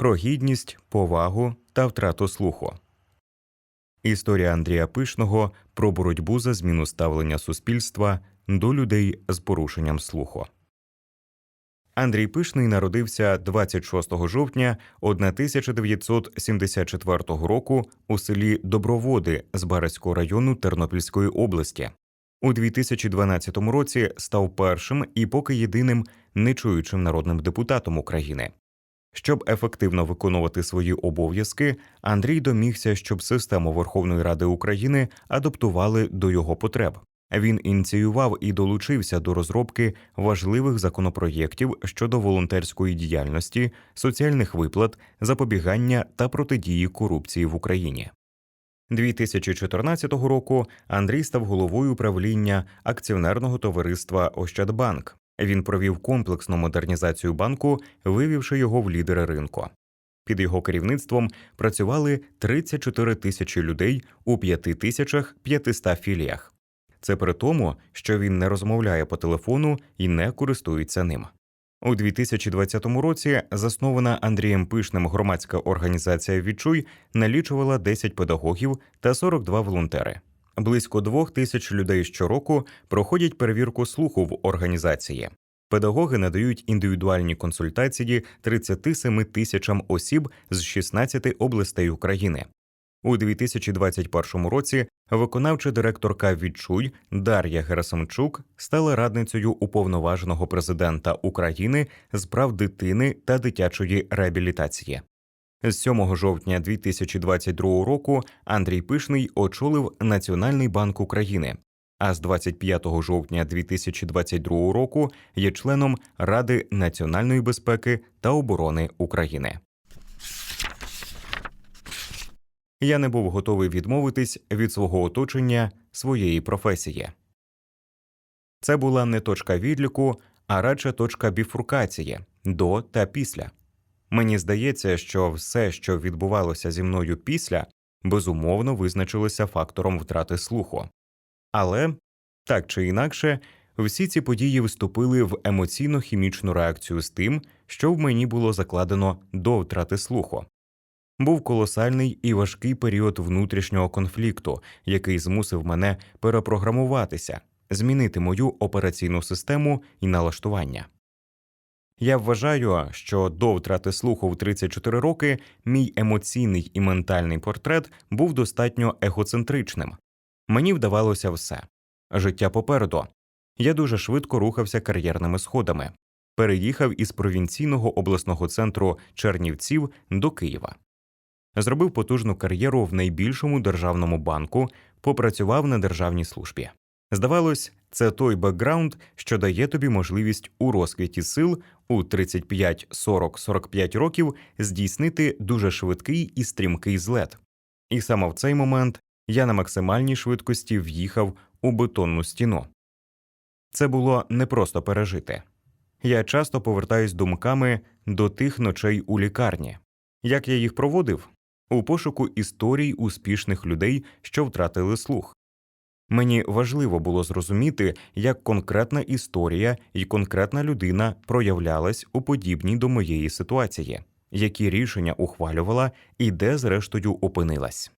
про гідність, повагу та втрату слуху. Історія Андрія Пишного про боротьбу за зміну ставлення суспільства до людей з порушенням слуху. Андрій Пишний народився 26 жовтня 1974 року у селі Доброводи з Барського району Тернопільської області. У 2012 році став першим і поки єдиним нечуючим народним депутатом України. Щоб ефективно виконувати свої обов'язки, Андрій домігся, щоб систему Верховної Ради України адаптували до його потреб. Він ініціював і долучився до розробки важливих законопроєктів щодо волонтерської діяльності, соціальних виплат, запобігання та протидії корупції в Україні. 2014 року Андрій став головою правління акціонерного товариства Ощадбанк. Він провів комплексну модернізацію банку, вивівши його в лідери ринку. Під його керівництвом працювали 34 тисячі людей у 5500 філіях. Це при тому, що він не розмовляє по телефону і не користується ним. У 2020 році заснована Андрієм Пишним громадська організація Відчуй налічувала 10 педагогів та 42 волонтери. Близько двох тисяч людей щороку проходять перевірку слуху в організації. Педагоги надають індивідуальні консультації 37 тисячам осіб з 16 областей України. У 2021 році виконавча директорка Відчуй Дар'я Герасимчук стала радницею уповноваженого президента України з прав дитини та дитячої реабілітації. З 7 жовтня 2022 року Андрій Пишний очолив Національний банк України, а з 25 жовтня 2022 року є членом Ради національної безпеки та оборони України. Я не був готовий відмовитись від свого оточення своєї професії. Це була не точка відліку, а радше точка біфуркації до та після. Мені здається, що все, що відбувалося зі мною після, безумовно визначилося фактором втрати слуху. Але так чи інакше, всі ці події вступили в емоційно хімічну реакцію з тим, що в мені було закладено до втрати слуху. Був колосальний і важкий період внутрішнього конфлікту, який змусив мене перепрограмуватися, змінити мою операційну систему і налаштування. Я вважаю, що до втрати слуху в 34 роки мій емоційний і ментальний портрет був достатньо егоцентричним. Мені вдавалося все життя попереду. Я дуже швидко рухався кар'єрними сходами, переїхав із провінційного обласного центру Чернівців до Києва, зробив потужну кар'єру в найбільшому державному банку, попрацював на державній службі. Здавалось, це той бекграунд, що дає тобі можливість у розквіті сил у 35, 40, 45 років здійснити дуже швидкий і стрімкий злет. І саме в цей момент я на максимальній швидкості в'їхав у бетонну стіну. Це було непросто пережити. Я часто повертаюсь думками до тих ночей у лікарні. Як я їх проводив? У пошуку історій успішних людей, що втратили слух. Мені важливо було зрозуміти, як конкретна історія і конкретна людина проявлялась у подібній до моєї ситуації, які рішення ухвалювала і де, зрештою, опинилась.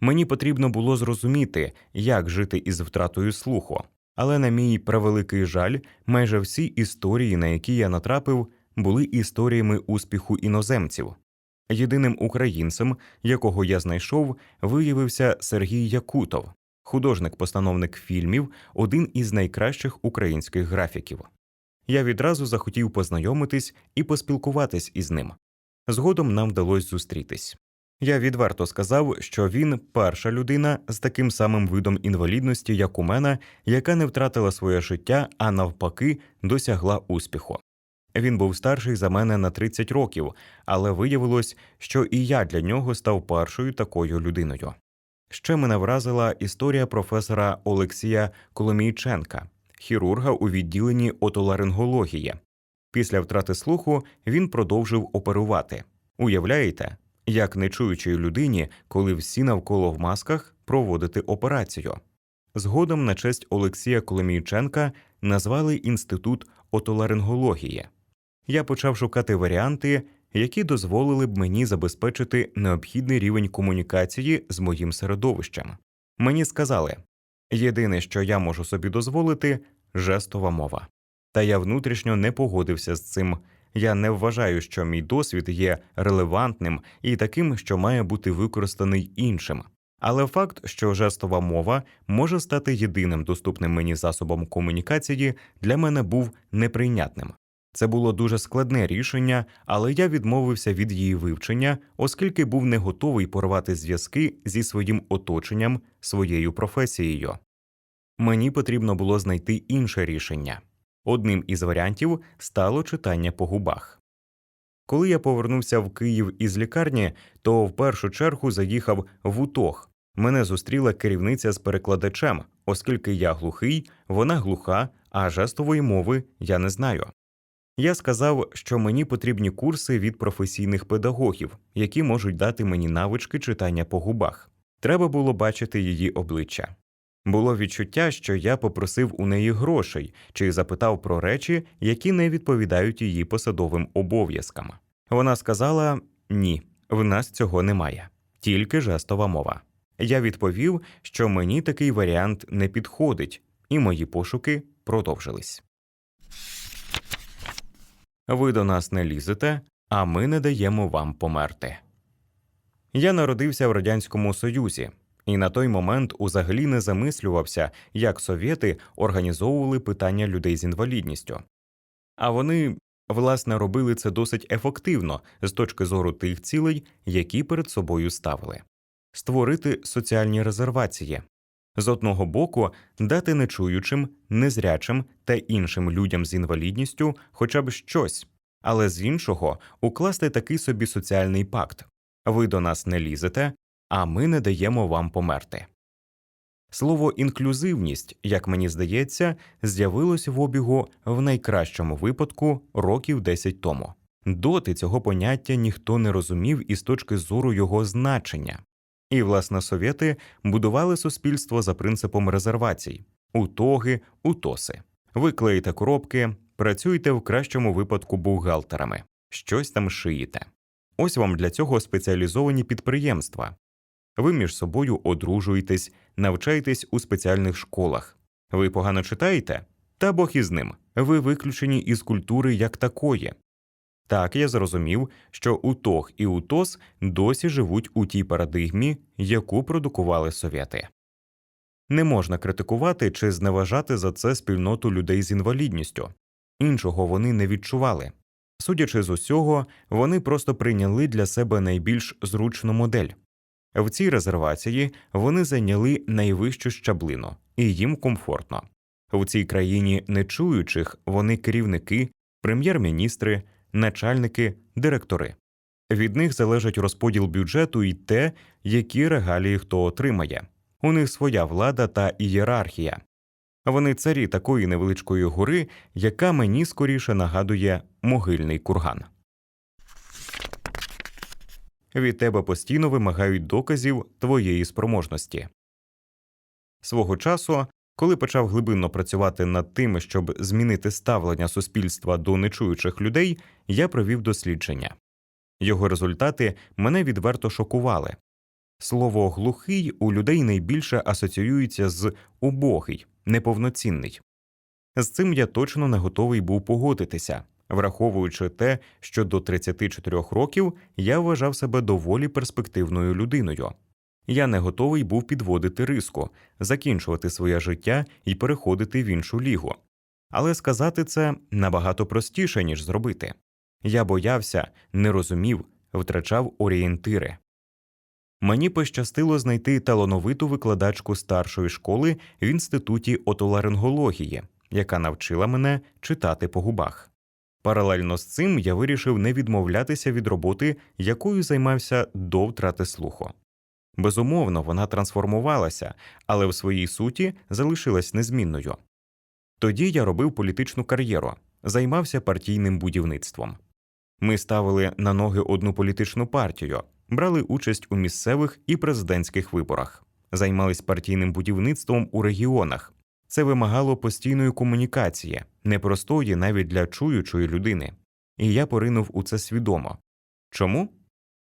Мені потрібно було зрозуміти, як жити із втратою слуху, але, на мій превеликий жаль, майже всі історії, на які я натрапив, були історіями успіху іноземців. Єдиним українцем, якого я знайшов, виявився Сергій Якутов, художник-постановник фільмів, один із найкращих українських графіків. Я відразу захотів познайомитись і поспілкуватись із ним. Згодом нам вдалося зустрітись. Я відверто сказав, що він перша людина з таким самим видом інвалідності, як у мене, яка не втратила своє життя, а навпаки, досягла успіху. Він був старший за мене на 30 років, але виявилось, що і я для нього став першою такою людиною. Ще мене вразила історія професора Олексія Коломійченка, хірурга у відділенні отоларингології. Після втрати слуху він продовжив оперувати. Уявляєте, як нечуючій людині, коли всі навколо в масках проводити операцію. Згодом на честь Олексія Коломійченка назвали інститут отоларингології. Я почав шукати варіанти, які дозволили б мені забезпечити необхідний рівень комунікації з моїм середовищем. Мені сказали єдине, що я можу собі дозволити, жестова мова. Та я внутрішньо не погодився з цим. Я не вважаю, що мій досвід є релевантним і таким, що має бути використаний іншим. Але факт, що жестова мова може стати єдиним доступним мені засобом комунікації, для мене був неприйнятним. Це було дуже складне рішення, але я відмовився від її вивчення, оскільки був не готовий порвати зв'язки зі своїм оточенням, своєю професією. Мені потрібно було знайти інше рішення. Одним із варіантів стало читання по губах. Коли я повернувся в Київ із лікарні, то в першу чергу заїхав в УТОГ. Мене зустріла керівниця з перекладачем, оскільки я глухий, вона глуха, а жестової мови я не знаю. Я сказав, що мені потрібні курси від професійних педагогів, які можуть дати мені навички читання по губах. Треба було бачити її обличчя. Було відчуття, що я попросив у неї грошей чи запитав про речі, які не відповідають її посадовим обов'язкам. Вона сказала ні, в нас цього немає, тільки жестова мова. Я відповів, що мені такий варіант не підходить, і мої пошуки продовжились. Ви до нас не лізете, а ми не даємо вам померти. Я народився в Радянському Союзі, і на той момент узагалі не замислювався, як совєти організовували питання людей з інвалідністю. А вони, власне, робили це досить ефективно з точки зору тих цілей, які перед собою ставили створити соціальні резервації. З одного боку, дати нечуючим, незрячим та іншим людям з інвалідністю хоча б щось, але з іншого укласти такий собі соціальний пакт ви до нас не лізете, а ми не даємо вам померти. Слово інклюзивність, як мені здається, з'явилось в обігу в найкращому випадку років 10 тому. Доти цього поняття ніхто не розумів із точки зору його значення. І, власне, совєти будували суспільство за принципом резервацій утоги, утоси. Ви клеїте коробки, працюєте в кращому випадку бухгалтерами, щось там шиєте. Ось вам для цього спеціалізовані підприємства. Ви між собою одружуєтесь, навчаєтесь у спеціальних школах. Ви погано читаєте? Та Бог із ним. Ви виключені із культури як такої. Так я зрозумів, що УТОГ і УТОС досі живуть у тій парадигмі, яку продукували совєти. Не можна критикувати чи зневажати за це спільноту людей з інвалідністю, іншого вони не відчували. Судячи з усього, вони просто прийняли для себе найбільш зручну модель. В цій резервації вони зайняли найвищу щаблину, і їм комфортно. В цій країні нечуючих вони керівники, прем'єр-міністри, начальники, директори. Від них залежить розподіл бюджету і те, які регалії хто отримає. У них своя влада та ієрархія. Вони царі такої невеличкої гори, яка мені скоріше нагадує могильний курган. Від тебе постійно вимагають доказів твоєї спроможності. Свого часу, коли почав глибинно працювати над тим, щоб змінити ставлення суспільства до нечуючих людей, я провів дослідження. Його результати мене відверто шокували. Слово глухий у людей найбільше асоціюється з убогий, неповноцінний. З цим я точно не готовий був погодитися, враховуючи те, що до 34 років я вважав себе доволі перспективною людиною. Я не готовий був підводити риску, закінчувати своє життя і переходити в іншу лігу. Але сказати це набагато простіше, ніж зробити. Я боявся, не розумів, втрачав орієнтири. Мені пощастило знайти талановиту викладачку старшої школи в інституті отоларингології, яка навчила мене читати по губах. Паралельно з цим я вирішив не відмовлятися від роботи, якою займався до втрати слуху. Безумовно, вона трансформувалася, але в своїй суті залишилась незмінною. Тоді я робив політичну кар'єру, займався партійним будівництвом. Ми ставили на ноги одну політичну партію, брали участь у місцевих і президентських виборах, займались партійним будівництвом у регіонах. Це вимагало постійної комунікації, непростої навіть для чуючої людини. І я поринув у це свідомо. Чому?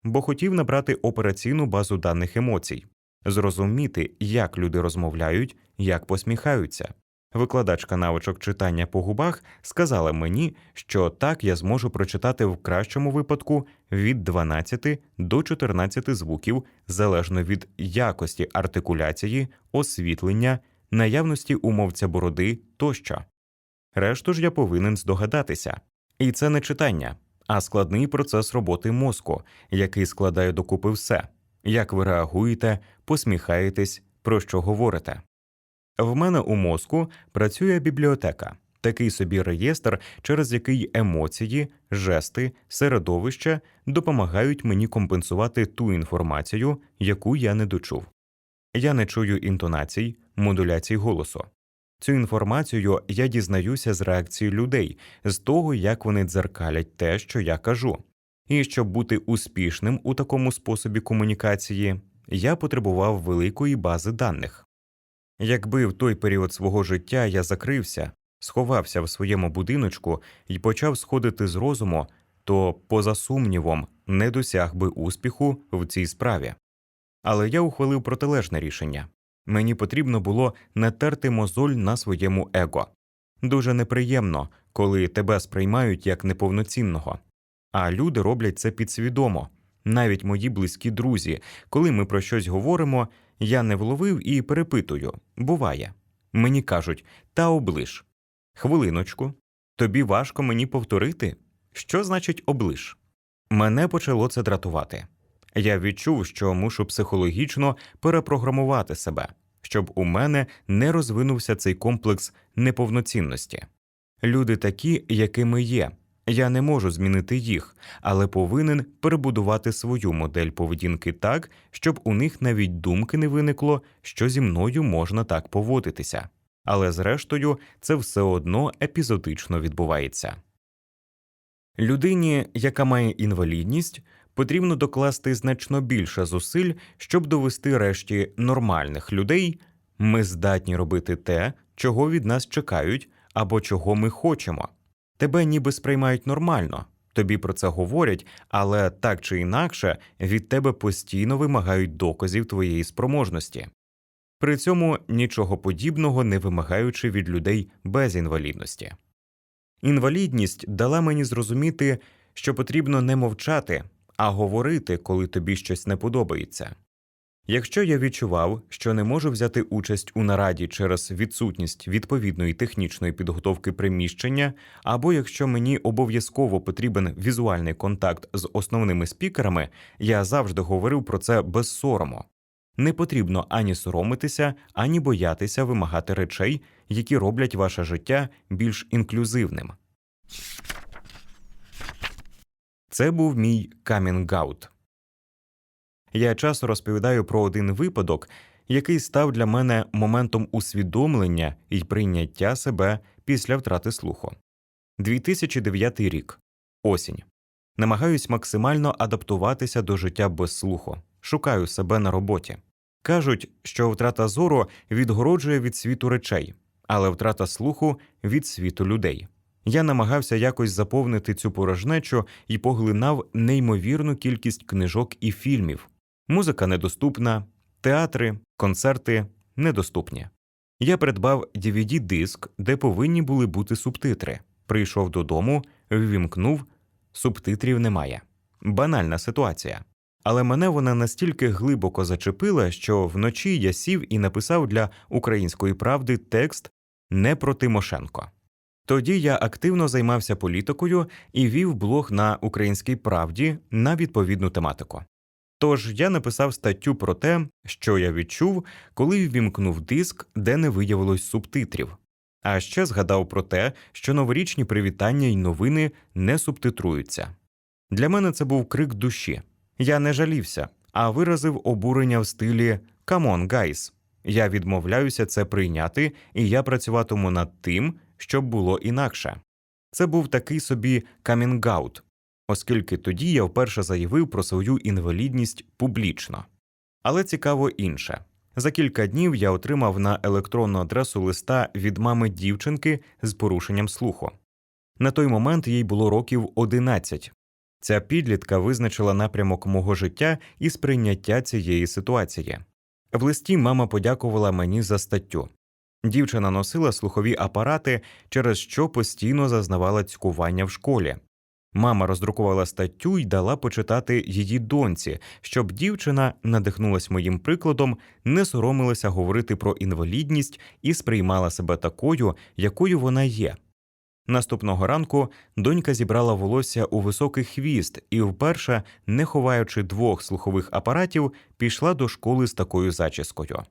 Бо хотів набрати операційну базу даних емоцій, зрозуміти, як люди розмовляють, як посміхаються. Викладачка навичок читання по губах сказала мені, що так я зможу прочитати в кращому випадку від 12 до 14 звуків залежно від якості артикуляції, освітлення, наявності умовця бороди тощо. Решту ж я повинен здогадатися. І це не читання, а складний процес роботи мозку, який складає докупи все, як ви реагуєте, посміхаєтесь, про що говорите. В мене у мозку працює бібліотека, такий собі реєстр, через який емоції, жести, середовище допомагають мені компенсувати ту інформацію, яку я не дочув. Я не чую інтонацій, модуляцій голосу. Цю інформацію я дізнаюся з реакції людей, з того, як вони дзеркалять те, що я кажу. І щоб бути успішним у такому способі комунікації, я потребував великої бази даних. Якби в той період свого життя я закрився, сховався в своєму будиночку і почав сходити з розуму, то, поза сумнівом, не досяг би успіху в цій справі. Але я ухвалив протилежне рішення мені потрібно було не терти мозоль на своєму его. Дуже неприємно, коли тебе сприймають як неповноцінного. А люди роблять це підсвідомо. Навіть мої близькі друзі, коли ми про щось говоримо, я не вловив і перепитую буває. Мені кажуть та оближ. Хвилиночку, тобі важко мені повторити? Що значить оближ? Мене почало це дратувати. Я відчув, що мушу психологічно перепрограмувати себе, щоб у мене не розвинувся цей комплекс неповноцінності. Люди такі, якими є. Я не можу змінити їх, але повинен перебудувати свою модель поведінки так, щоб у них навіть думки не виникло, що зі мною можна так поводитися. Але зрештою це все одно епізодично відбувається. Людині, яка має інвалідність, потрібно докласти значно більше зусиль, щоб довести решті нормальних людей ми здатні робити те, чого від нас чекають або чого ми хочемо. Тебе ніби сприймають нормально, тобі про це говорять, але так чи інакше від тебе постійно вимагають доказів твоєї спроможності. При цьому нічого подібного не вимагаючи від людей без інвалідності. Інвалідність дала мені зрозуміти, що потрібно не мовчати, а говорити, коли тобі щось не подобається. Якщо я відчував, що не можу взяти участь у нараді через відсутність відповідної технічної підготовки приміщення, або якщо мені обов'язково потрібен візуальний контакт з основними спікерами, я завжди говорив про це без сорому. Не потрібно ані соромитися, ані боятися вимагати речей, які роблять ваше життя більш інклюзивним. Це був мій камінг-аут. Я часто розповідаю про один випадок, який став для мене моментом усвідомлення і прийняття себе після втрати слуху. 2009 рік осінь. Намагаюсь максимально адаптуватися до життя без слуху, шукаю себе на роботі. Кажуть, що втрата зору відгороджує від світу речей, але втрата слуху від світу людей. Я намагався якось заповнити цю порожнечу і поглинав неймовірну кількість книжок і фільмів. Музика недоступна, театри, концерти недоступні. Я придбав dvd диск, де повинні були бути субтитри. Прийшов додому, ввімкнув, субтитрів немає. Банальна ситуація. Але мене вона настільки глибоко зачепила, що вночі я сів і написав для української правди текст не про Тимошенко. Тоді я активно займався політикою і вів блог на українській правді на відповідну тематику. Тож я написав статтю про те, що я відчув, коли ввімкнув диск, де не виявилось субтитрів. А ще згадав про те, що новорічні привітання й новини не субтитруються. Для мене це був крик душі. Я не жалівся, а виразив обурення в стилі «Come on, guys!». Я відмовляюся це прийняти, і я працюватиму над тим, щоб було інакше. Це був такий собі камінгаут, оскільки тоді я вперше заявив про свою інвалідність публічно. Але цікаво інше. За кілька днів я отримав на електронну адресу листа від мами дівчинки з порушенням слуху. На той момент їй було років 11. Ця підлітка визначила напрямок мого життя і сприйняття цієї ситуації. В листі мама подякувала мені за статтю. Дівчина носила слухові апарати, через що постійно зазнавала цькування в школі. Мама роздрукувала статтю і дала почитати її доньці, щоб дівчина надихнулась моїм прикладом, не соромилася говорити про інвалідність і сприймала себе такою, якою вона є. Наступного ранку донька зібрала волосся у високий хвіст і, вперше, не ховаючи двох слухових апаратів, пішла до школи з такою зачіскою.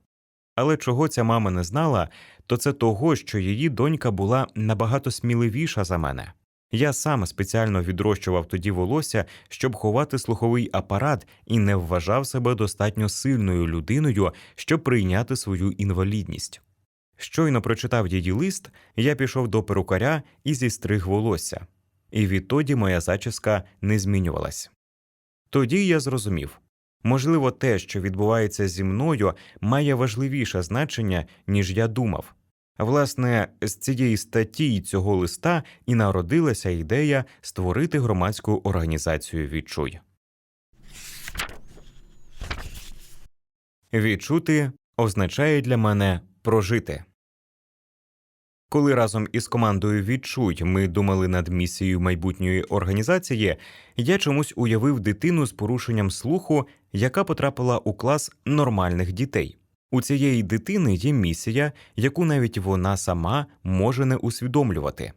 Але чого ця мама не знала, то це того, що її донька була набагато сміливіша за мене. Я сам спеціально відрощував тоді волосся, щоб ховати слуховий апарат, і не вважав себе достатньо сильною людиною, щоб прийняти свою інвалідність. Щойно прочитав її лист, я пішов до перукаря і зістриг волосся, і відтоді моя зачіска не змінювалась. Тоді я зрозумів можливо, те, що відбувається зі мною, має важливіше значення, ніж я думав. Власне, з цієї статті й цього листа і народилася ідея створити громадську організацію Відчуй. Відчути означає для мене прожити. Коли разом із командою Відчуй ми думали над місією майбутньої організації, я чомусь уявив дитину з порушенням слуху, яка потрапила у клас нормальних дітей. У цієї дитини є місія, яку навіть вона сама може не усвідомлювати.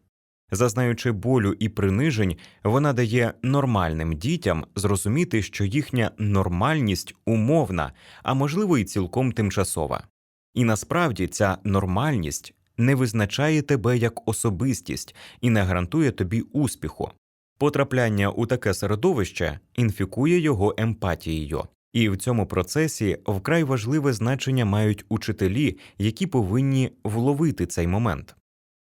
Зазнаючи болю і принижень, вона дає нормальним дітям зрозуміти, що їхня нормальність умовна, а можливо, і цілком тимчасова. І насправді ця нормальність не визначає тебе як особистість і не гарантує тобі успіху. Потрапляння у таке середовище інфікує його емпатією, і в цьому процесі вкрай важливе значення мають учителі, які повинні вловити цей момент.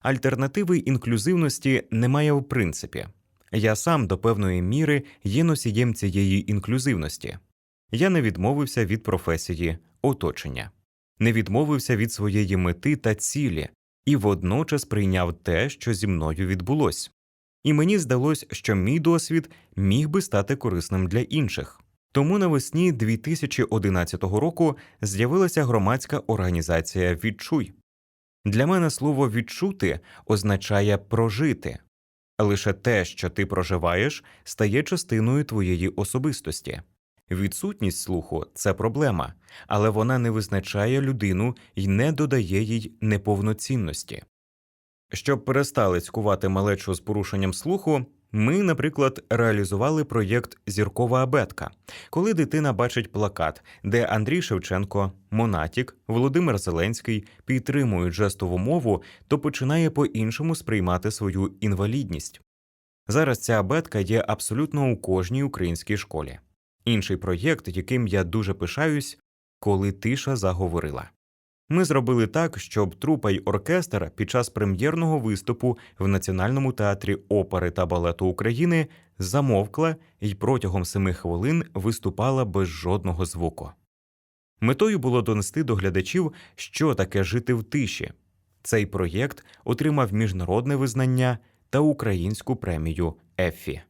Альтернативи інклюзивності немає в принципі. Я сам до певної міри є носієм цієї інклюзивності. Я не відмовився від професії оточення, не відмовився від своєї мети та цілі, і водночас прийняв те, що зі мною відбулось. І мені здалось, що мій досвід міг би стати корисним для інших. Тому навесні 2011 року з'явилася громадська організація Відчуй. Для мене слово відчути означає прожити. Лише те, що ти проживаєш, стає частиною твоєї особистості. Відсутність слуху це проблема, але вона не визначає людину і не додає їй неповноцінності. Щоб перестали цькувати малечу з порушенням слуху, ми, наприклад, реалізували проєкт Зіркова абетка, коли дитина бачить плакат, де Андрій Шевченко, Монатік, Володимир Зеленський підтримують жестову мову, то починає по-іншому сприймати свою інвалідність. Зараз ця абетка є абсолютно у кожній українській школі. Інший проєкт, яким я дуже пишаюсь, коли тиша заговорила. Ми зробили так, щоб трупа й оркестр під час прем'єрного виступу в Національному театрі опери та балету України замовкла і протягом семи хвилин виступала без жодного звуку. Метою було донести до глядачів, що таке жити в тиші. Цей проєкт отримав міжнародне визнання та українську премію Ефі.